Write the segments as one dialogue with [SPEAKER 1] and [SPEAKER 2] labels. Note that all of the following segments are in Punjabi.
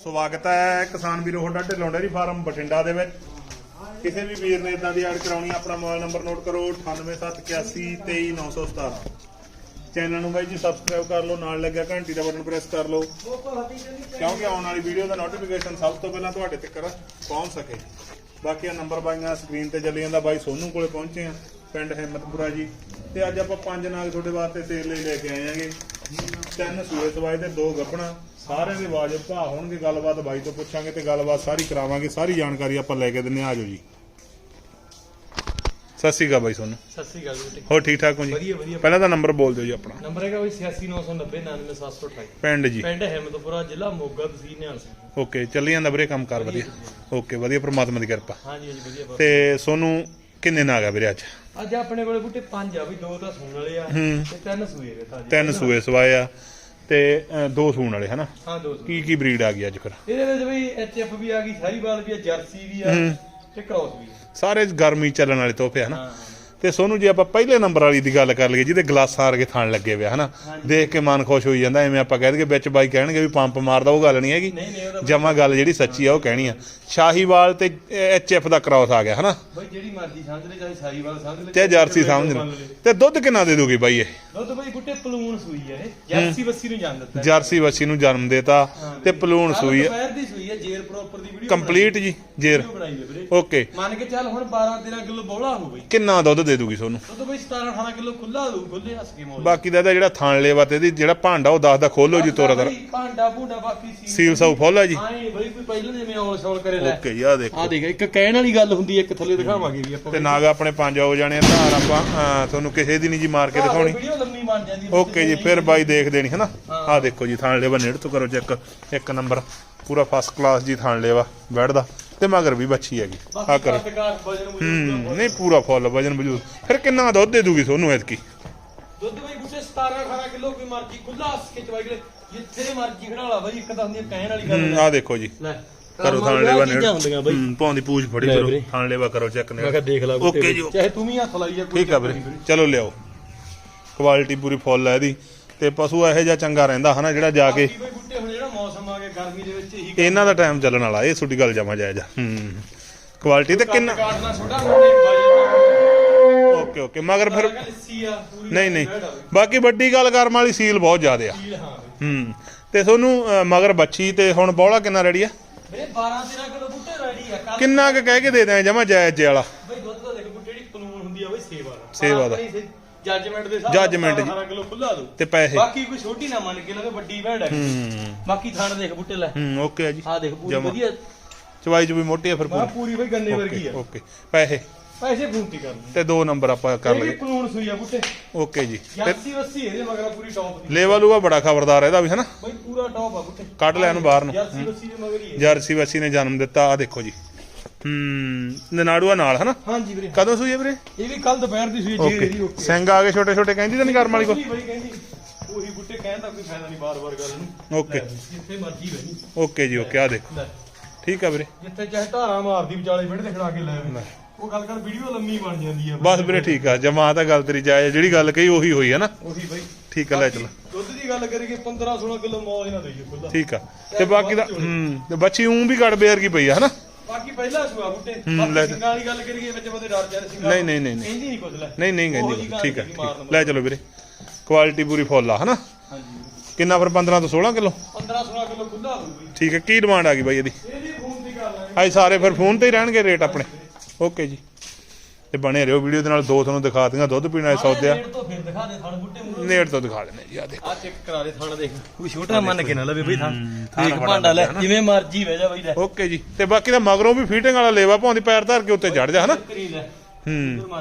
[SPEAKER 1] ਸਵਾਗਤ ਹੈ ਕਿਸਾਨ ਵੀਰੋ ਤੁਹਾਡਾ ਢਿੱਲੋਂ ਡੇਅਰੀ ਫਾਰਮ ਬਠਿੰਡਾ ਦੇ ਵਿੱਚ। ਕਿਸੇ ਵੀ ਵੀਰ ਨੇ ਇਦਾਂ ਦੀ ਐਡ ਕਰਾਉਣੀ ਆਪਣਾ ਮੋਬਾਈਲ ਨੰਬਰ ਨੋਟ ਕਰੋ 9871823917 ਚੈਨਲ ਨੂੰ ਬਾਈ ਜੀ ਸਬਸਕ੍ਰਾਈਬ ਕਰ ਲਓ, ਨਾਲ ਲੱਗਿਆ ਘੰਟੀ ਦਾ ਬਟਨ ਪ੍ਰੈਸ ਕਰ ਲਓ। ਕਿਉਂਕਿ ਆਉਣ ਵਾਲੀ ਵੀਡੀਓ ਦਾ ਨੋਟੀਫਿਕੇਸ਼ਨ ਸਭ ਤੋਂ ਪਹਿਲਾਂ ਤੁਹਾਡੇ ਤੱਕ ਪਹੁੰਚ ਸਕੇ। ਬਾਕੀ ਆ ਨੰਬਰ ਬਾਈਆਂ ਸਕਰੀਨ ਤੇ ਚੱਲੀ ਜਾਂਦਾ, ਬਾਈ ਸੋਨੂ ਕੋਲੇ ਪਹੁੰਚੇ ਆ, ਪਿੰਡ ਹਿੰਮਤਪੁਰਾ ਜੀ। ਤੇ ਅੱਜ ਆਪਾਂ ਪੰਜ ਨਾਗ ਤੁਹਾਡੇ ਵਾਸਤੇ ਸੇਲ ਲਈ ਲੈ ਕੇ ਆਏ ਆਂਗੇ ਤਿੰਨ ਸੂਏ ਸਵਾਏ ਤੇ ਦੋ ਗੱਭਣਾ ਸਾਰਿਆਂ ਦੇ ਵਾਜਬ ਭਾਅ ਹੋਣਗੇ ਗੱਲਬਾਤ ਬਾਈ ਤੋਂ ਪੁੱਛਾਂਗੇ ਤੇ ਗੱਲਬਾਤ ਸਾਰੀ ਕਰਾਵਾਂਗੇ ਸਾਰੀ ਜਾਣਕਾਰੀ ਆਪਾਂ ਲੈ ਕੇ ਦਿੰਨੇ ਆ ਆਜੋ ਜੀ। ਸਤਿ ਸ਼੍ਰੀ ਅਕਾਲ ਬਾਈ ਸੋਨੂੰ।
[SPEAKER 2] ਸਤਿ ਸ੍ਰੀ ਅਕਾਲ ਬੇਟੇ
[SPEAKER 1] ਹੋਰ ਠੀਕ ਠਾਕ ਹੋ ਜੀ?
[SPEAKER 2] ਵਧੀਆ ਵਧੀਆ।
[SPEAKER 1] ਪਹਿਲਾਂ ਤਾਂ ਨੰਬਰ ਬੋਲ ਦਿਓ ਜੀ ਆਪਣਾ।
[SPEAKER 2] ਨੰਬਰ ਹੈਗਾ ਬਈ 8699099728
[SPEAKER 1] ਪਿੰਡ ਜੀ।
[SPEAKER 2] ਪਿੰਡ ਹਿੰਮਤਪੁਰਾ ਜ਼ਿਲ੍ਹਾ ਮੋਗਾ ਤਹਿਸੀਲ ਨਿਹਾਲ ਸਿੰਘ।
[SPEAKER 1] ਓਕੇ ਚੱਲੀ ਜਾਂਦਾ ਵੀਰੇ ਕੰਮ ਕਰ ਵਧੀਆ ਓਕੇ ਵਧੀਆ ਪ੍ਰਮਾਤਮਾ ਦੀ ਕਿਰਪਾ।
[SPEAKER 2] ਹਾਂਜੀ ਹਾਂਜੀ ਵਧੀਆ
[SPEAKER 1] ਤੇ ਸੋਨੂੰ ਕਿੰਨੇ ਨਾਗ ਆ ਵੀਰੇ ਅੱਜ।
[SPEAKER 2] ਅੱਜ ਆਪਣੇ ਕੋਲੇ ਬੂਟੇ ਪੰਜ ਆ ਵੀ ਦੋ ਤਾਂ ਸੂਣ ਵਾਲੇ ਆ। ਤੇ ਤਿੰਨ ਸੂਏ ਵੇ ਤਾਂ
[SPEAKER 1] ਤਿੰਨ ਸੂਏ ਸਵਾਏ ਆ ਤੇ ਦੋ ਸੂਣ ਵਾਲੇ ਹਨਾ?
[SPEAKER 2] ਹਾਂ ਦੋ
[SPEAKER 1] ਕੀ ਕੀ ਬਰੀਡ ਆ ਗਈ ਅੱਜ ਫਿਰ?
[SPEAKER 2] ਇਹਦੇ ਵਿੱਚ ਬਈ ਐਚਐਫ ਵੀ ਆ ਗਈ ਸਾਰੀਵਾਲ ਵੀ ਆ ਜਰਸੀ ਵੀ ਆ। ਤੇ ਕ੍ਰਾਸ ਵੀ ਆ।
[SPEAKER 1] ਸਾਰੇ ਗਰਮੀ ਚੱਲਣ ਵਾਲੇ ਤੋਹਫੇ ਹਨਾ? ਤੇ ਸੋਨੂੰ ਜੇ ਆਪਾਂ ਪਹਿਲੇ ਨੰਬਰ ਵਾਲੀ ਦੀ ਗੱਲ ਕਰ ਲਈਏ ਜਿਹਦੇ ਗਲਾਸਾਂ ਵਰਗੇ ਥਣ ਲੱਗੇ ਹੋਏ ਆ ਹਨਾ? ਦੇਖ ਕੇ ਮਨ ਖੁਸ਼ ਹੋਈ ਜਾਂਦਾ ਐਵੇਂ ਆਪਾਂ ਕਹਿ ਦਈਏ ਵਿੱਚ ਬਾਈ ਕਹਿਣਗੇ ਵੀ ਪੰਪ ਮਾਰਦਾ ਉਹ ਗੱਲ ਨਹੀਂ ਹੈਗੀ। ਜਮਾ ਗੱਲ ਜਿਹੜੀ ਸੱਚੀ ਆ ਉਹ ਕਹਿਣੀ ਆ। ਸ਼ਾਹੀਵਾਲ ਤੇ ਐਚਐਫ ਦਾ ਕ੍ਰਾਸ ਆ ਗਿਆ ਹਨਾ?
[SPEAKER 2] ਬਈ ਜਿਹੜੀ ਮਰਜ਼ੀ ਸਮਝ ਲੈ ਚਾਹੇ ਸਾਰੀਵਾਲ ਸਮਝ ਲੈ
[SPEAKER 1] ਤੇ ਜਰਸੀ ਸਮਝ ਲਓ ਤੇ ਦੁੱਧ ਕਿੰਨਾ ਦੇ ਦੂਗੀ ਬਾਈ ਇਹ?
[SPEAKER 2] ਦੁੱਧ ਬਈ ਬੂਟੇ ਪਲੂਣ ਸੂਈ ਆ ਇਹ। ਜਰਸੀ ਬੱਸੀ ਨੂੰ ਜਾਣ ਦਿੱਤਾ।
[SPEAKER 1] ਜਰਸੀ ਵੱਛੀ ਨੂੰ ਜਨਮ ਦੇਤਾ ਤੇ ਪਲੂਣ
[SPEAKER 2] ਕੱਲ੍ਹ
[SPEAKER 1] ਸੂਈ ਆ।
[SPEAKER 2] ਦੁਪਹਿਰ ਦੀ ਸੂਈ ਆ ਜੇਰ ਪ੍ਰੋਪਰ ਦੀ ਵੀਡੀਓ
[SPEAKER 1] ਕੰਪਲੀਟ ਜੀ ਜੇਰ।
[SPEAKER 2] ਹੈ ਵੀਰੇ?
[SPEAKER 1] ਓਕੇ।
[SPEAKER 2] ਮੰਨ ਕੇ ਚੱਲ ਹੁਣ 12 13 ਕਿਲੋ ਬੋਲਾ ਹੋ ਬਈ।
[SPEAKER 1] ਕਿੰਨਾ ਦੁੱਧ ਦੇ ਦੂਗੀ ਸੋਨੂੰ?
[SPEAKER 2] ਦੁੱਧ ਬਈ 17 18 ਕਿਲੋ ਖੁੱਲਾ ਦੂ ਖੁੱਲੇ ਹੱਸ ਕੇ ਮੋਲ
[SPEAKER 1] ਬਾਕੀ ਦਾ ਇਹਦਾ ਜਿਹੜਾ ਥਣ ਲੇਵਾ ਤੇ ਇਹਦੀ ਜਿਹੜਾ ਭਾਂਡਾ ਉਹ ਦੱਸਦਾ ਖੋਲੋ ਜੀ ਤੋਰਾ ਦਰ
[SPEAKER 2] ਭਾਂਡਾ ਭੂੰਡਾ ਬਾਕੀ ਸੀ
[SPEAKER 1] ਸੀਲ ਸਾਊ ਫੁੱਲ ਹੈ ਜੀ
[SPEAKER 2] ਆਏ ਬਈ ਕੋਈ ਪਹਿਲਾਂ ਜਿਵੇਂ ਔਲ ਸੌਲ ਕਰੇ ਲੈ।
[SPEAKER 1] ਓਕੇ ਜੀ ਆ ਦੇਖੋ।
[SPEAKER 2] ਆ ਦੇਖ ਇੱਕ ਕਹਿਣ ਵਾਲੀ ਗੱਲ ਹੁੰਦੀ ਹੈ ਇੱਕ ਥੱਲੇ ਦਿਖਾਵਾਂਗੇ ਵੀ ਆਪਾਂ
[SPEAKER 1] ਤੇ ਨਾਗ ਆਪਣੇ ਪੰਜ ਹੋ ਜਾਣੇ ਆ ਧਾਰ ਆਪਾਂ ਤੁਹਾਨੂੰ ਕਿਸੇ ਦੀ ਨਹੀਂ ਜੀ ਮਾਰ ਕੇ ਦਿਖਾਉਣੀ।
[SPEAKER 2] ਵੀਡੀਓ ਲੰਮੀ ਬਣ ਜਾਂਦੀ ਹੈ
[SPEAKER 1] ਓਕੇ ਜੀ ਫਿਰ ਬਾਈ ਦੇਖ ਦੇਣੀ ਹਨਾ? ਆ ਦੇਖੋ ਜੀ ਥਣ ਲੇਵਾ ਨੇੜ ਤੋਂ ਕਰੋ ਚੈੱਕ ਇੱਕ ਨੰਬਰ। ਪੂਰਾ ਫਸਟ ਕਲਾਸ ਜੀ ਥਣ ਲੇਵਾ ਬੈਠਦਾ ਤੇ ਮਗਰ ਵੀ ਬੱਚੀ ਹੈਗੀ। ਆ ਕਰੋ। ਹੂੰ ਨਹੀਂ ਪੂਰਾ ਫੁੱਲ ਵਜਨ ਵਜੂਦ। ਫਿਰ ਕਿੰਨਾ ਦੁੱਧ ਦੇ ਦੂਗੀ ਤੁਹਾਨੂੰ ਐਤਕੀ?
[SPEAKER 2] ਦੁੱਧ ਬਈ ਗੁੱਸੇ 17 18 ਕਿਲੋ ਕੋਈ ਮਰਜ਼ੀ ਖੁੱਲਾ ਹੱਸ ਕੇ ਚਵਾਈ ਕਰੇ ਜਿੱਥੇ ਮਰਜ਼ੀ ਖੜਾ ਲਾ ਬਈ ਇੱਕ ਤਾਂ ਹੁੰਦੀ ਹੈ ਕਹਿਣ ਵਾਲੀ ਗੱਲ
[SPEAKER 1] ਆ। ਦੇਖੋ ਜੀ।
[SPEAKER 2] ਲੈ
[SPEAKER 1] ਕਰੋ ਥਣ ਲੇਵਾ ਹੂੰ ਪਾਉਂਦੀ ਪੂਛ ਫੜੀ ਕਰੋ। ਥਣ ਲੇਵਾ ਕਰੋ ਚੈੱਕ
[SPEAKER 2] ਮੈਂ
[SPEAKER 1] ਨੇ
[SPEAKER 2] ਕਿਹਾ ਦੇਖ ਲਾ
[SPEAKER 1] ਓਕੇ ਜੀ,
[SPEAKER 2] ਚਾਹੇ ਤੂੰ ਵੀ ਹੱਥ ਲਾਈ ਜਾ
[SPEAKER 1] ਠੀਕ ਆ ਵੀਰੇ। ਚਲੋ ਲਿਆਓ। ਕੁਆਲਿਟੀ ਪੂਰੀ ਫੁੱਲ ਹੈ ਇਹਦੀ। ਤੇ ਪਸ਼ੂ ਇਹੋ ਜਿਹਾ ਚੰਗਾ ਰਹਿੰਦਾ ਹਨਾ ਜਿਹੜਾ ਜਾ ਕੇ
[SPEAKER 2] ਮੌਸਮ ਆ ਗਿਆ ਗਰਮੀ ਦੇ ਵਿੱਚ ਇਹੀ
[SPEAKER 1] ਇਹਨਾਂ ਦਾ ਟਾਈਮ ਚੱਲਣ ਵਾਲਾ ਇਹ ਤੁਹਾਡੀ ਗੱਲ ਜਮਾ ਜਾਇਜ਼ ਆ। ਹੂੰ ਕੁਆਲਿਟੀ ਤੇ ਕਿੰਨਾ
[SPEAKER 2] ਕਾਟਣਾ ਛੋਟਾ
[SPEAKER 1] ਓਕੇ ਓਕੇ ਮਗਰ ਫਿਰ ਨਹੀਂ ਨਹੀਂ। ਬਾਕੀ ਵੱਡੀ ਗੱਲ ਕਰਮ ਵਾਲੀ ਸੀਲ ਬਹੁਤ ਜ਼ਿਆਦੇ ਆ।
[SPEAKER 2] ਹਾਂ।
[SPEAKER 1] ਤੇ ਤੁਹਾਨੂੰ ਮਗਰ ਬੱਚੀ ਤੇ ਹੁਣ ਬੌਲਾ ਕਿੰਨਾ ਰੈਡੀ ਆ?
[SPEAKER 2] ਮੇਰੇ 12 13 ਕਿਲੋ ਬੁੱਟੇ ਰੈਡੀ ਆ। ਕੱਲ
[SPEAKER 1] ਕਿੰਨਾ ਕੁ ਕਹਿ ਕੇ ਦੇ ਦਿਆਂ ਜਮਾ ਜਾਇਜ਼ ਵਾਲਾ?
[SPEAKER 2] ਬਈ ਦੁੱਧ ਦਾ ਦੇਖ ਬੁੱਟੇ ਜਿਹੜੀ ਕਾਨੂੰਨ ਹੁੰਦੀ ਆ ਬਈ ਸੇਵਾ ਦਾ।
[SPEAKER 1] ਸੇਵਾ ਦਾ।
[SPEAKER 2] ਜੱਜਮੈਂਟ ਦੇ ਹਿਸਾਬ
[SPEAKER 1] Judgment ਜੀ।
[SPEAKER 2] 18 ਕਿਲੋ ਖੁੱਲਾ ਦੋ
[SPEAKER 1] ਤੇ ਪੈਸੇ।
[SPEAKER 2] ਬਾਕੀ ਕੋਈ ਛੋਟੀ ਨਾ ਮੰਨ ਕੇ ਲਵੇ ਵੱਡੀ ਭੈਣ ਹੈ।
[SPEAKER 1] ਹੂੰ।
[SPEAKER 2] ਬਾਕੀ ਥਾਣ ਦੇਖ ਬੁੱਟੇ ਲੈ।
[SPEAKER 1] ਹੂੰ ਓਕੇ ਆ ਜੀ।
[SPEAKER 2] ਆ ਦੇਖ ਪੂਰੀ
[SPEAKER 1] ਜਮਾਂ।
[SPEAKER 2] ਵਧੀਆ।
[SPEAKER 1] ਚਵਾਈ ਚ ਵੀ ਮੋਟੀ ਆ ਫਿਰ
[SPEAKER 2] ਮਾ ਪੂਰੀ। ਬਈ ਗੰਨੇ ਵਰਗੀ
[SPEAKER 1] ਓਕੇ
[SPEAKER 2] ਆ।
[SPEAKER 1] ਓਕੇ। ਪੈਸੇ।
[SPEAKER 2] ਪੈਸੇ ਫੂੰਤੀ ਕਰ ਲਈ।
[SPEAKER 1] ਤੇ ਦੋ ਨੰਬਰ ਆਪਾਂ ਕਰ
[SPEAKER 2] ਇਹ ਕਾਨੂੰਨ ਸੂਈ ਆ ਬੁੱਟੇ।
[SPEAKER 1] ਓਕੇ ਜੀ। ਤੇ
[SPEAKER 2] ਜਾਂਸੀ ਵੱਸੀ ਇਹਦੇ ਮਗਰ ਪੂਰੀ ਟੌਪ ਦੀ।
[SPEAKER 1] ਲੇਵਾ ਲੂਆ ਬੜਾ ਖਬਰਦਾਰ ਇਹਦਾ ਵੀ ਹਨਾ?
[SPEAKER 2] ਬਈ ਪੂਰਾ ਟੌਪ ਆ ਬੁੱਟੇ।
[SPEAKER 1] ਕੱਢ ਲਿਆ ਇਹਨੂੰ ਬਾਹਰ ਨੂੰ।
[SPEAKER 2] ਜਾਂਸੀ ਵੱਸੀ ਦੇ ਮਗਰ ਹੀ ਹੈ
[SPEAKER 1] ਜਰਸੀ ਵਸੀ ਨੇ ਜਨਮ ਦਿੱਤਾ ਆ ਦੇਖੋ ਜੀ। ਹੂੰ ਨਨਾੜੂਆ ਨਾਲ ਹਨਾ?
[SPEAKER 2] ਹਾਂਜੀ ਵੀਰੇ।
[SPEAKER 1] ਕਦੋਂ ਸੂਈ ਹੈ ਵੀਰੇ?
[SPEAKER 2] ਇਹ ਵੀ ਕੱਲ ਦੁਪਹਿਰ ਦੀ ਸੂਈ ਜੀ ਇਹਦੀ ਓਕੇ
[SPEAKER 1] ਸਿੰਘ ਆ ਗਏ ਛੋਟੇ ਛੋਟੇ ਕਹਿੰਦੀ ਤਾਂ ਨਹੀਂ ਕਰਮ ਵਾਲੀ ਕੋ?
[SPEAKER 2] ਬਈ ਕਹਿੰਦੀ ਉਹੀ ਬੁੱਟੇ ਕਹਿਣ ਦਾ ਕੋਈ ਫਾਇਦਾ ਨਹੀਂ ਬਾਰ-ਬਾਰ ਗੱਲ ਨੂੰ।
[SPEAKER 1] ਓਕੇ।
[SPEAKER 2] ਜਿੱਥੇ ਮਰਜ਼ੀ ਬਈ
[SPEAKER 1] ਓਕੇ ਜੀ ਓਕੇ ਆ ਦੇਖੋ। ਠੀਕ ਆ ਵੀਰੇ।
[SPEAKER 2] ਜਿੱਥੇ ਚਾਹੇ ਧਾਰਾ ਮਾਰਦੀ ਵਿਚਾਲੇ ਮਿੰਟ ਤੇ ਖੜਾ ਕੇ ਲੈ। ਉਹ ਗੱਲ ਕਰ ਵੀਡੀਓ ਲੰਮੀ ਬਣ ਜਾਂਦੀ ਆ
[SPEAKER 1] ਬਸ ਵੀਰੇ ਠੀਕ ਆ ਜਮਾ ਤਾਂ ਗੱਲ ਤੇਰੀ ਜਾਇਜ਼ ਜਿਹੜੀ ਗੱਲ ਕਹੀ ਉਹੀ ਹੋਈ ਹੈ ਨਾ।
[SPEAKER 2] ਉਹੀ ਬਈ।
[SPEAKER 1] ਠੀਕ ਆ ਲੈ ਚਲੋ।
[SPEAKER 2] ਦੁੱਧ ਦੀ ਗੱਲ ਕਰੀਏ 15 16 ਕਿਲੋ ਮੌਜ ਨਾ ਦੇਈਏ ਖੁੱਲਾ
[SPEAKER 1] ਠੀਕ ਆ। ਤੇ ਬਾਕੀ ਦਾ ਹੂੰ ਤੇ ਬੱਚੀ ਉਂ ਵੀ ਗੜ ਬੇਰ ਕੀ ਪਈ ਆ ਹਨਾ?
[SPEAKER 2] ਬਾਕੀ ਪਹਿਲਾ ਸੁਆ ਬੁੱਟੇ।
[SPEAKER 1] ਹੂੰ,
[SPEAKER 2] ਬਾਕੀ ਸਿੰਘਾਂ ਵਾਲੀ ਗੱਲ ਕਰੀਏ ਵਿੱਚ ਬੰਦੇ ਡਰ ਜਾਂਦੇ ਸਿੰਘਾਂ
[SPEAKER 1] ਨਹੀਂ, ਨਹੀਂ, ਨਹੀਂ, ਨਹੀਂ।
[SPEAKER 2] ਕਹਿੰਦੀ ਨਹੀਂ ਕੁਝ ਲੈ।
[SPEAKER 1] ਨਹੀਂ ਨਹੀਂ
[SPEAKER 2] ਗੱਲ
[SPEAKER 1] ਠੀਕ ਆ
[SPEAKER 2] ਨਹੀਂ,
[SPEAKER 1] ਠੀਕ
[SPEAKER 2] ਮਾਰਨ
[SPEAKER 1] ਲੈ ਚਲੋ ਵੀਰੇ। ਕੁਆਲਿਟੀ ਪੂਰੀ ਫੁੱਲ ਆ ਹਨਾ?
[SPEAKER 2] ਹਾਂਜੀ।
[SPEAKER 1] ਕਿੰਨਾ ਫਿਰ 15 ਤੋਂ 16 ਕਿਲੋ?
[SPEAKER 2] 15 16 ਕਿਲੋ ਖੁੱਲਾ ਹੋ ਬਈ।
[SPEAKER 1] ਠੀਕ ਹੈ ਕੀ ਡਿਮਾਂਡ ਆ ਗਈ ਬਾਈ ਇਹਦੀ?
[SPEAKER 2] ਇਹਦੀ ਫੋਨ ਦੀ ਗੱਲ ਹੈ
[SPEAKER 1] ਸਾਰੇ ਫਿਰ ਫੋਨ ਤੇ ਹੀ ਰਹਿਣਗੇ ਰੇਟ ਆਪਣੇ। ਓਕੇ ਜੀ। ਤੇ ਬਣੇ ਰਹੋ ਵੀਡੀਓ ਦੇ ਨਾਲ ਦੋ ਤੁਹਾਨੂੰ ਦਿਖਾ ਦਿੰਗਾ ਦੁੱਧ ਪੀਣ ਵਾਲੇ ਸੌਦੇ ਆ।
[SPEAKER 2] ਨੇੜ ਤੋਂ ਫਿਰ ਦਿਖਾ ਦੇ ਥਣ ਬੁੱਟੇ ਮੂਰੇ
[SPEAKER 1] ਨੇੜ ਤੋਂ ਦਿਖਾ ਦਿੰਦੇ ਜੀ ਆ ਦੇਖੋ।
[SPEAKER 2] ਆ ਚੈੱਕ ਕਰਾ ਦੇ ਥਣ ਦੇਖ। ਕੋਈ ਛੋਟਾ ਮੰਨ ਕੇ ਨਾ ਲਵੇ ਬਈ ਥਣ
[SPEAKER 1] ਥਣ
[SPEAKER 2] ਦੇਖ
[SPEAKER 1] ਬੜਾ
[SPEAKER 2] ਭਾਂਡਾ ਲੈ
[SPEAKER 1] ਵੱਡਾ
[SPEAKER 2] ਜਿਵੇਂ ਮਰਜ਼ੀ ਬਹਿ ਜਾ ਬਈ ਲੈ।
[SPEAKER 1] ਓਕੇ ਜੀ ਤੇ ਬਾਕੀ ਦਾ ਮਗਰੋਂ ਵੀ ਫੀਟਿੰਗ ਵਾਲਾ ਲੇਵਾ ਪਾਉਂਦੀ ਪੈਰ ਧਰ ਕੇ ਉੱਤੇ ਚੜ ਜਾ ਹਨਾ? ਹੂੰ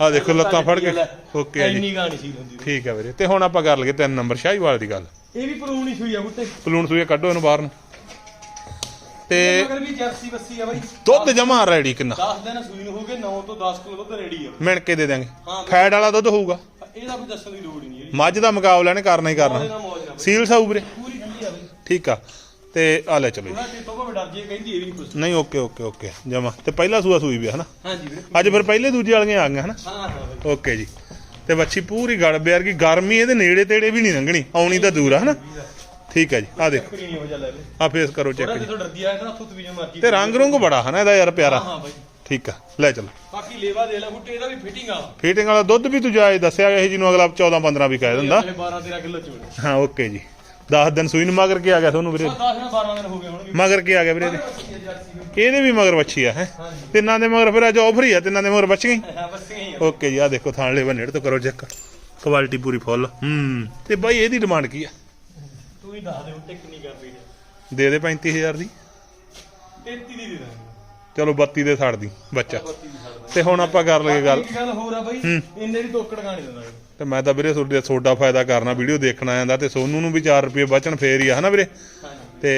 [SPEAKER 1] ਆ ਦੇਖੋ ਲੱਤਾਂ ਫੜ ਕੇ। ਓਕੇ ਜੀ।
[SPEAKER 2] ਇੰਨੀ ਗਾਣੀ ਸੀ ਹੁੰਦੀ
[SPEAKER 1] ਠੀਕ ਆ ਵੀਰੇ ਤੇ ਹੁਣ ਆਪਾਂ ਕਰ ਲਈਏ ਤਿੰਨ ਨੰਬਰ ਸ਼ਾਹੀਵਾਲ ਦੀ ਗੱਲ।
[SPEAKER 2] ਇਹ ਵੀ ਪਰੂਣੀ ਸੂਈ ਆ ਬੁੱਟੇ।
[SPEAKER 1] ਸਲੂਨ ਸੂਏ ਕੱਢੋ ਇਹਨੂੰ ਬਾਹਰ ਨੂੰ। ਤੇ
[SPEAKER 2] ਮਗਰ ਵੀ ਜਰਸੀ ਬੱਸੀ ਆ ਬਾਈ।
[SPEAKER 1] ਦੁੱਧ ਜਮਾ ਰੈਡੀ ਕਿੰਨਾ?
[SPEAKER 2] 10 ਦਿਨ ਸੂਈ ਨੂੰ ਹੋ ਗਏ 9 ਤੋਂ 10 ਕਿਲੋ ਦੁੱਧ ਰੈਡੀ ਆ।
[SPEAKER 1] ਮਿਣ ਕੇ ਦੇ ਦਾਂਗੇ
[SPEAKER 2] ਹਾਂ।
[SPEAKER 1] ਫੈਟ ਵਾਲਾ ਦੁੱਧ ਹੋਊਗਾ।
[SPEAKER 2] ਇਹਦਾ ਕੋਈ ਦੱਸਣ ਦੀ ਲੋੜ ਹੀ ਨਹੀਂ
[SPEAKER 1] ਮੱਝ ਦਾ ਮੁਕਾਬਲਾ ਨੇ ਕਰਨਾ ਹੀ ਕਰਨਾ।
[SPEAKER 2] ਮੌਜ ਬਾਈ।
[SPEAKER 1] ਸੀਲ ਸਾਊ ਵੀਰੇ।
[SPEAKER 2] ਪੂਰੀ ਠੰਡੀ ਆ ਬਾਈ।
[SPEAKER 1] ਠੀਕ ਆ। ਤੇ ਆ ਲੈ ਚਲੋ ਜੀ
[SPEAKER 2] ਉਹਨਾਂ ਤੇ ਤੋਂ ਭਾਵੇਂ ਡਰ ਜੇ ਕਹਿੰਦੀ ਇਹ ਵੀ ਨਹੀਂ
[SPEAKER 1] ਓਕੇ ਓਕੇ ਓਕੇ। ਜਮਾ। ਤੇ ਪਹਿਲਾ ਸੂਆ ਸੂਈ ਵੀ ਆ, ਹਨਾ?
[SPEAKER 2] ਹਾਂਜੀ ਵੀਰੇ।
[SPEAKER 1] ਅੱਜ ਫਿਰ ਪਹਿਲੇ ਦੂਜੇ ਵਾਲੀਆਂ ਆ ਗਈਆਂ ਹਨਾ?
[SPEAKER 2] ਹਾਂ ਹਾਂ ਬਾਈ
[SPEAKER 1] ਓਕੇ ਜੀ। ਤੇ ਬੱਚੀ ਪੂਰੀ ਗੜ ਬਿਆਰ ਕੀ ਗਰਮੀ ਇਹਦੇ ਨੇੜੇ ਤੇੜੇ ਵੀ ਨਹੀਂ ਲੰਘਣੀ। ਆਉਣੀ ਤਾਂ ਦੂਰ ਆ ਹਨਾ? ਠੀਕ ਹੈ ਜੀ ਆ ਦੇਖ।
[SPEAKER 2] ਚੱਕਰੀ ਨਹੀਂ ਹੋ ਜਾ ਲੈ ਲੈ
[SPEAKER 1] ਆ ਫੇਸ ਕਰੋ
[SPEAKER 2] ਥੋੜਾ
[SPEAKER 1] ਚੈੱਕ
[SPEAKER 2] ਜਿਹਾ ਡਰਦੀ ਆ ਨਾ ਉੱਥੋਂ ਵੀ ਮਰਜ਼ੀ
[SPEAKER 1] ਤੇ ਰੰਗ ਰੁੰਗ ਬੜਾ ਹਨਾ ਇਹਦਾ ਯਾਰ ਪਿਆਰਾ।
[SPEAKER 2] ਹਾਂ ਬਾਈ।
[SPEAKER 1] ਠੀਕ ਆ ਲੈ ਚਲੋ।
[SPEAKER 2] ਬਾਕੀ ਲੇਵਾ ਦੇ ਲੈ ਬੁੱਟੇ ਇਹਦਾ ਵੀ ਫਿਟਿੰਗ ਆ।
[SPEAKER 1] ਫੀਟਿੰਗ ਵਾਲਾ ਦੁੱਧ ਵੀ ਤੂੰ ਜਾਇਜ਼ ਦੱਸਿਆ ਇਹ ਜਿਹਨੂੰ ਅਗਲਾ 14 15 ਵੀ ਕਹਿ ਦਿੰਦਾ।
[SPEAKER 2] 12 13 ਕਿਲੋ ਚੋੜ
[SPEAKER 1] ਹਾਂ ਓਕੇ ਜੀ। 10 ਦਿਨ ਸੂਈ ਨੂੰ ਮਗਰ ਕੇ ਆ ਗਿਆ ਤੁਹਾਨੂੰ ਵੀਰੇ।
[SPEAKER 2] 10 ਨਾ 12 ਦਿਨ ਹੋ ਗਏ ਹੋਣਗੇ।
[SPEAKER 1] ਮਗਰ ਕੀ ਆ ਗਿਆ ਵੀਰੇ ਇਹਦੇ? ਇਹਦੇ ਵੀ ਮਗਰ ਵੱਛੀ ਆ ਹੈ? ਤਿੰਨਾਂ ਦੇ ਮਗਰ ਫਿਰ ਅੱਜ ਆਫਰ ਹੀ ਆ ਤਿੰਨਾਂ ਦੇ ਮਗਰ ਵੱਛ ਗਈ
[SPEAKER 2] ਹਾਂ ਬਸ ਇਹ ਹੀ ਆ।
[SPEAKER 1] ਓਕੇ ਜੀ ਆ ਦੇਖੋ ਥਾਣ ਲੈ ਨੇੜੇ ਤੋਂ ਕਰੋ ਚੈੱਕ। ਕੁਆਲਿਟੀ ਪੂਰੀ ਫੁੱਲ ਹੂੰ ਤੇ ਬਾਈ ਇਹਦੀ ਡਿਮਾਂਡ ਕੀ ਆ?
[SPEAKER 2] ਦੇ
[SPEAKER 1] ਦੇ ਦੇ 35000 ਦੀ।
[SPEAKER 2] 33 ਦੀ ਦੇ ਦਾਂਗੇ।
[SPEAKER 1] ਚਲੋ 32 ਦੇ ਛੱਡ ਦੀ ਬੱਚਾ।
[SPEAKER 2] 32 ਦੀ ਛੱਡ ਦਾਂਗੇ।
[SPEAKER 1] ਤੇ ਹੁਣ ਆਪਾਂ ਕਰ ਲਈਏ ਗੱਲ।
[SPEAKER 2] ਇੱਕ ਗੱਲ ਹੋਰ ਆ ਬਾਈ ਇੰਨੇ ਦੀ ਤੋਕੜ ਗਾਣੀ ਦਿੰਦਾ ਇਹ।
[SPEAKER 1] ਤੇ ਮੈਂ ਤਾਂ ਵੀਰੇ ਤੁਹਾਡੇ ਤੁਹਾਡਾ ਫਾਇਦਾ ਕਰਨਾ ਵੀਡੀਓ ਦੇਖਣਾ ਆਂਦਾ ਤੇ ਸੋਨੂੰ ਨੂੰ ਵੀ 4 ਰੁਪਏ ਬਚਣ ਫੇਰ ਹੀ ਆ ਹਨਾ ਵੀਰੇ?
[SPEAKER 2] ਹਾਂਜੀ।
[SPEAKER 1] ਤੇ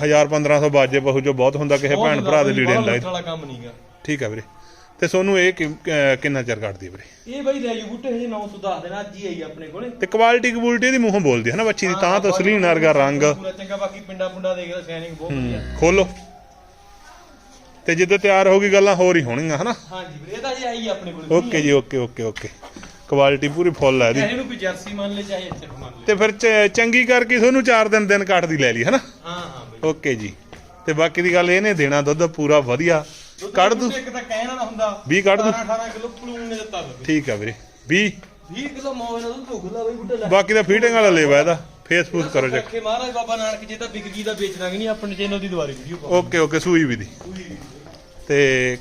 [SPEAKER 1] 1000 1500 ਬਾਜੇ ਬਹੁ ਜੋ ਬਹੁਤ ਹੁੰਦਾ ਕਿਸੇ ਭੈਣ ਭਰਾ ਦੇ ਲੀੜੇ ਨੂੰ ਲਾਈ
[SPEAKER 2] ਵਾਲਾ ਕੰਮ ਨਹੀਂਗਾ
[SPEAKER 1] ਠੀਕ ਆ ਵੀਰੇ। ਤੇ ਸੋਨੂੰ ਇਹ ਕਿ- ਅਹ ਕਿੰਨਾ ਚਿਰ ਕੱਢਦੀ ਵੀਰੇ?
[SPEAKER 2] ਇਹ ਬਾਈ ਲੈ ਜੂ ਬੁੱਟੇ ਹਜੇ 910 ਦੇਣਾ ਅੱਜ ਹੀ ਆਈ ਆਪਣੇ ਕੋਲੇ।
[SPEAKER 1] ਤੇ ਕੁਆਲਿਟੀ ਕਬੂਲਟੀ ਦੀ ਮੂੰਹੋਂ ਬੋਲਦੀ ਹੈ ਨਾ ਬੱਚੀ ਦੀ ਤਾਂ ਤਸਲੀਨ ਵਰਗਾ ਰੰਗ।
[SPEAKER 2] ਪੂਰਾ ਚੰਗਾ ਬਾਕੀ ਪਿੰਡਾ ਪੁੰਡਾ ਦੇਖਦਾ ਸ਼ਾਈਨਿੰਗ ਬਹੁਤ ਵਧੀਆ।
[SPEAKER 1] ਖੋਲੋ। ਤੇ ਜਿੱਦੇ ਤਿਆਰ ਹੋ ਗਈ ਗੱਲਾਂ ਹੋਰ ਹੀ ਹੋਣਗੀਆਂ ਹਨਾ?
[SPEAKER 2] ਹਾਂਜੀ ਵੀਰੇ ਇਹ ਤਾਂ ਹਜੇ ਆਈ ਆਪਣੇ ਕੋਲੇ।
[SPEAKER 1] ਓਕੇ ਜੀ ਓਕੇ ਓਕੇ ਓਕੇ। ਕੁਆਲਿਟੀ ਪੂਰੀ ਫੁੱਲ ਹੈ ਇਹਦੀ।
[SPEAKER 2] ਇਹਨੂੰ ਕੋਈ ਜਰਸੀ ਮੰਨ ਲੈ ਚਾਹੇ ਇੱਥੇ ਮੰਨ ਲੈ।
[SPEAKER 1] ਤੇ ਫਿਰ ਚ- ਚੰਗੀ ਕਰਕੇ ਤੁਹਾਨੂੰ 4 ਦਿਨ ਦਿਨ ਕੱਟਦੀ ਲੈ ਲਈ ਹਨਾ?
[SPEAKER 2] ਹਾਂ ਹਾਂ ਬਾਈ।
[SPEAKER 1] ਓਕੇ ਜੀ। ਤੇ ਬਾਕੀ ਦੀ ਗੱਲ ਇਹਨੇ ਦੇਣਾ ਦੁੱਧ ਪੂਰਾ ਵਧੀਆ। ਕੱਢ ਦੂ
[SPEAKER 2] ਇੱਕ ਤਾਂ ਕਹਿਣ ਵਾਲਾ ਹੁੰਦਾ
[SPEAKER 1] ਵੀਹ ਕੱਢ ਦੂੰ।
[SPEAKER 2] 18 ਕਿਲੋ ਪਲੂਨ ਨੇ ਦਿੱਤਾ
[SPEAKER 1] ਠੀਕ ਆ ਵੀਰੇ 20
[SPEAKER 2] 20 ਕਿਲੋ ਮੌਜ ਨਾਲ ਦੁੱਧ ਭੁਗਲਾ ਬਾਈ ਲੈ।
[SPEAKER 1] ਬਾਕੀ ਦਾ ਫੀਡਿੰਗ ਵਾਲਾ ਲੇਵਾ ਇਹਦਾ ਫੇਸਬੁੱਕ ਕਰੋ ਚੈੱਕ
[SPEAKER 2] ਰੱਖੇ ਮਹਾਰਾਜ ਬਾਬਾ ਨਾਨਕ ਜੀ ਤਾਂ ਵਿਕ ਗਈ ਦਾ ਵੇਚ ਦਾਂਗੇ ਨਹੀਂ ਆਪਣੇ ਚੈਨਲ ਦੀ ਦੁਬਾਰੇ ਵੀਡੀਓ ਪਾਓ
[SPEAKER 1] ਓਕੇ ਓਕੇ ਸੂਈ ਵੀ ਦੀ। ਤੇ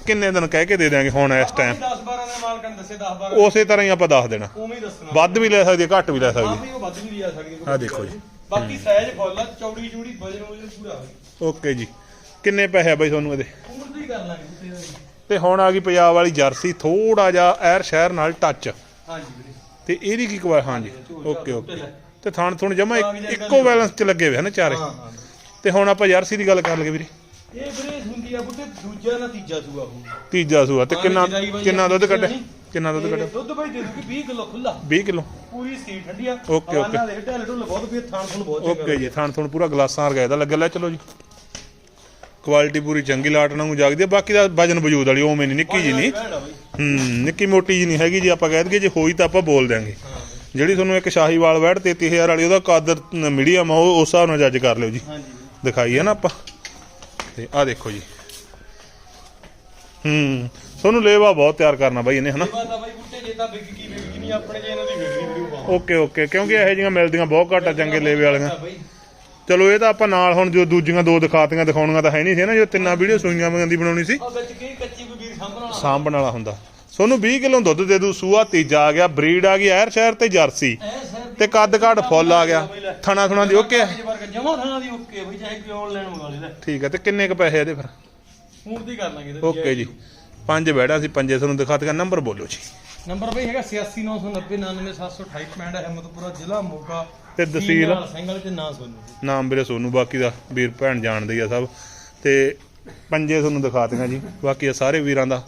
[SPEAKER 1] ਕਿੰਨੇ ਦਿਨ ਕਹਿ ਕੇ ਦੇ ਦਿਆਂਗੇ ਹੁਣ ਇਸ ਟਾਈਮ
[SPEAKER 2] 10 12 ਦੇ ਮਾਲਕਾਂ ਨੇ ਦੱਸੇ 10 12
[SPEAKER 1] ਉਸੇ ਤਰ੍ਹਾਂ ਹੀ ਆਪਾਂ ਦੱਸ ਦੇਣਾ।
[SPEAKER 2] ਉਵੇਂ ਹੀ ਦੱਸਣਾ।
[SPEAKER 1] ਵੱਧ ਵੀ ਲੈ ਸਕਦੀ ਹੈ ਘੱਟ ਵੀ ਲੈ ਸਕਦੀ
[SPEAKER 2] ਆਪੇ ਉਹ ਵੱਧ ਵੀ ਲਿਆ ਸਕਦੀ
[SPEAKER 1] ਆਹ ਦੇਖੋ ਜੀ।
[SPEAKER 2] ਬਾਕੀ ਸਾਈਜ਼ ਫੁੱਲ ਆ ਚੌੜੀ ਚੂੜੀ ਵਜਨ ਵਜਨ ਪੂਰਾ।
[SPEAKER 1] ਹੈ ਓਕੇ ਜੀ। ਕਿੰਨੇ ਪੈਸੇ ਆ ਬਾਈ ਤੁਹਾਨੂੰ ਇਹਦੇ?
[SPEAKER 2] ਕਰ ਲਾਂਗੇ।
[SPEAKER 1] ਤੇ ਹੁਣ ਆ ਗਈ ਪੰਜਾਬ ਵਾਲੀ ਜਰਸੀ ਥੋੜਾ ਜਿਹਾ ਐਰ ਸ਼ਹਿਰ ਨਾਲ ਟੱਚ
[SPEAKER 2] ਹਾਂਜੀ ਵੀਰੇ।
[SPEAKER 1] ਤੇ ਇਹਦੀ ਕੀ ਕੁਆ ਹਾਂਜੀ ਓਕੇ ਓਕੇ। ਤੇ ਥਾਣ ਥੁਣ ਜਮਾ ਇੱਕੋ ਬੈਲੈਂਸ 'ਚ ਲੱਗੇ ਹੋਏ ਹਨ ਚਾਰੇ ਤੇ ਹੁਣ ਆਪਾਂ ਜਰਸੀ ਦੀ ਗੱਲ ਕਰ ਲਈਏ ਵੀਰੇ।
[SPEAKER 2] ਇਹ ਵੀਰੇ ਹੁੰਦੀ ਆ ਬੁੱਟੇ ਦੂਜਾ ਨਾ ਤੀਜਾ ਸੂਆ ਹੋਊ।
[SPEAKER 1] ਤੀਜਾ ਸੂਆ ਤੇ ਕਿੰਨਾ ਕਿੰਨਾ ਦੁੱਧ ਕੱਢਿਆ? ਕਿੰਨਾ ਦੁੱਧ
[SPEAKER 2] ਇਹ
[SPEAKER 1] ਕੱਢਿਆ?
[SPEAKER 2] ਦੁੱਧ ਬਾਈ ਦੇ ਦੂਗੀ 20 ਕਿਲੋ ਖੁੱਲਾ
[SPEAKER 1] 20 ਕਿਲੋ।
[SPEAKER 2] ਪੂਰੀ ਸੀ ਠੰਡੀ ਆ।
[SPEAKER 1] Okay, okay.
[SPEAKER 2] ਦੇ ਢੇਲੇ ਢੁੱਲੇ ਬਹੁਤ ਵੀ ਥਾਣ ਥੁਣ ਬਹੁਤ
[SPEAKER 1] ਓਕੇ ਜੀ ਥਾਣ ਥੁਣ ਪੂਰਾ ਗਲਾਸਾਂ ਵਰਗਾ ਇਹਦਾ ਲੱਗਿਆ ਲੈ ਚਲੋ ਜੀ। ਕੁਆਲਿਟੀ ਪੂਰੀ ਚੰਗੀ ਲਾਟ ਵਾਂਗੂ ਜਾਗਦੀ ਆ ਬਾਕੀ ਦਾ ਵਜਨ ਵਜੂਦ ਵਾਲੀ ਉਵੇਂ ਨਹੀਂ ਨਿੱਕੀ ਜੀ ਨਹੀਂ।
[SPEAKER 2] ਆ
[SPEAKER 1] ਹੂੰ ਨਿੱਕੀ ਮੋਟੀ ਜੀ ਨਹੀਂ ਹੈਗੀ ਜੀ ਆਪਾਂ ਕਹਿ ਦਈਏ ਜੇ ਹੋਈ ਤਾਂ ਆਪਾਂ ਬੋਲ ਦਿਆਂਗੇ।
[SPEAKER 2] ਹਾਂ।
[SPEAKER 1] ਜਿਹੜੀ ਤੁਹਾਨੂੰ ਇੱਕ ਸ਼ਾਹੀਵਾਲ ਵੈੜ 33000 ਵਾਲੀ ਉਹਦਾ ਕਦਰ ਮੀਡੀਅਮ ਆ ਉਹ ਉਸ ਹਿਸਾਬ ਨਾਲ ਜੱਜ ਕਰ ਲਿਓ ਜੀ।
[SPEAKER 2] ਹਾਂਜੀ।
[SPEAKER 1] ਦਿਖਾਈ ਹੈ ਨਾ ਆਪਾਂ। ਤੇ ਆਹ ਦੇਖੋ ਜੀ। ਹੂੰ ਤੁਹਾਨੂੰ ਲੇਵਾ ਬਹੁਤ ਤਿਆਰ ਕਰਨਾ ਬਾਈ ਇਹਨੇ ਹਨਾ?
[SPEAKER 2] ਆ
[SPEAKER 1] ਓਕੇ ਓਕੇ ਕਿਉਂਕਿ ਇਹੋ ਜਿਹੀਆਂ ਮਿਲਦੀਆਂ ਬਹੁਤ ਘੱਟ ਆ ਚੰਗੇ ਲੇਵੇ ਵਾਲੀਆਂ। ਚਲੋ ਇਹ ਤਾਂ ਆਪਾਂ ਨਾਲ ਹੁਣ ਜੋ ਦੂਜੀਆਂ ਦੋ ਦਿਖਾਤੀਆਂ ਦਿਖਾਉਣੀਆਂ ਤਾਂ ਹੈ ਨਹੀਂ ਸੀ ਨਾ ਜੋ ਤਿੰਨਾਂ ਵੀਡੀਓ ਸੂਈਆਂ ਮੰਗਾਂ ਦੀ ਬਣਾਉਣੀ ਸੀ।
[SPEAKER 2] ਆ ਵਿੱਚ ਕੀ ਕੱਚੀ ਕੋਈ ਵੀਰ ਸਾਂਭਣ ਵਾਲਾ?
[SPEAKER 1] ਸਾਂਭਣ ਵਾਲਾ ਹੁੰਦਾ। ਤੁਹਾਨੂੰ 20 ਕਿਲੋ ਦੁੱਧ ਦੇ ਦੂ ਸੂਆ ਤੀਜਾ ਆ ਗਿਆ ਬਰੀਡ ਆ ਗਈ ਐਰ ਸ਼ਹਿਰ ਤੇ ਜਰਸੀ। ਤੇ ਕੱਦ ਘਾਟ ਫੁੱਲ ਆ ਗਿਆ। ਥਣਾ ਥੁਣਾ ਦੀ ਓਕੇ ਆ।
[SPEAKER 2] ਜਮਾ ਥਾਣਾ ਦੀ ਓਕੇ ਬਈ ਚਾਹੇ ਕੋਈ ਆਨਲਾਈਨ ਮੰਗਾ ਲੈ ਲੈ।
[SPEAKER 1] ਠੀਕ ਹੈ ਤੇ ਕਿੰਨੇ ਕ ਪੈਸੇ ਇਹਦੇ ਫਿਰ?
[SPEAKER 2] ਹੁਣ ਦੀ ਕਰ ਲਾਂਗੇ ਇਹਦੇ
[SPEAKER 1] ਓਕੇ ਜੀ। ਪੰਜ ਬੈੜਾਂ ਸੀ ਪੰਜੇ ਤੁਹਾਨੂੰ ਦਿਖਾਤੀਆਂ ਨੰਬਰ ਬੋਲੋ ਜੀ।
[SPEAKER 2] ਨੰਬਰ ਬਈ ਹੈਗਾ 8699099728 ਪਿੰਡ ਹਿੰਮਤਪੁਰਾ ਜ਼ਿਲ੍ਹਾ ਮੋਗਾ
[SPEAKER 1] ਤੇ ਤਹਿਸੀਲ?
[SPEAKER 2] ਸਿੰਗਲ ਤੇ ਨਾਂ ਸੋਨੂ।
[SPEAKER 1] ਨਾਮ ਵੀਰੇ ਸੋਨੂ ਬਾਕੀ ਦਾ ਵੀਰ ਭੈਣ ਜਾਣਦੇ ਆ ਸਭ। ਤੇ ਪੰਜੇ ਤੁਹਾਨੂੰ ਦਿਖਾਤੀਆਂ ਜੀ ਬਾਕੀ ਆ ਸਾਰੇ ਵੀਰਾਂ ਦਾ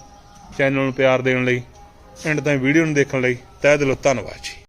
[SPEAKER 1] ਚੈਨਲ ਨੂੰ ਪਿਆਰ ਦੇਣ ਲਈ ਐਂਡ ਤਾਈਂ ਵੀਡੀਓ ਨੂੰ ਦੇਖਣ ਲਈ ਤਹਿ ਦਿਲੋਂ ਧੰਨਵਾਦ ਜੀ।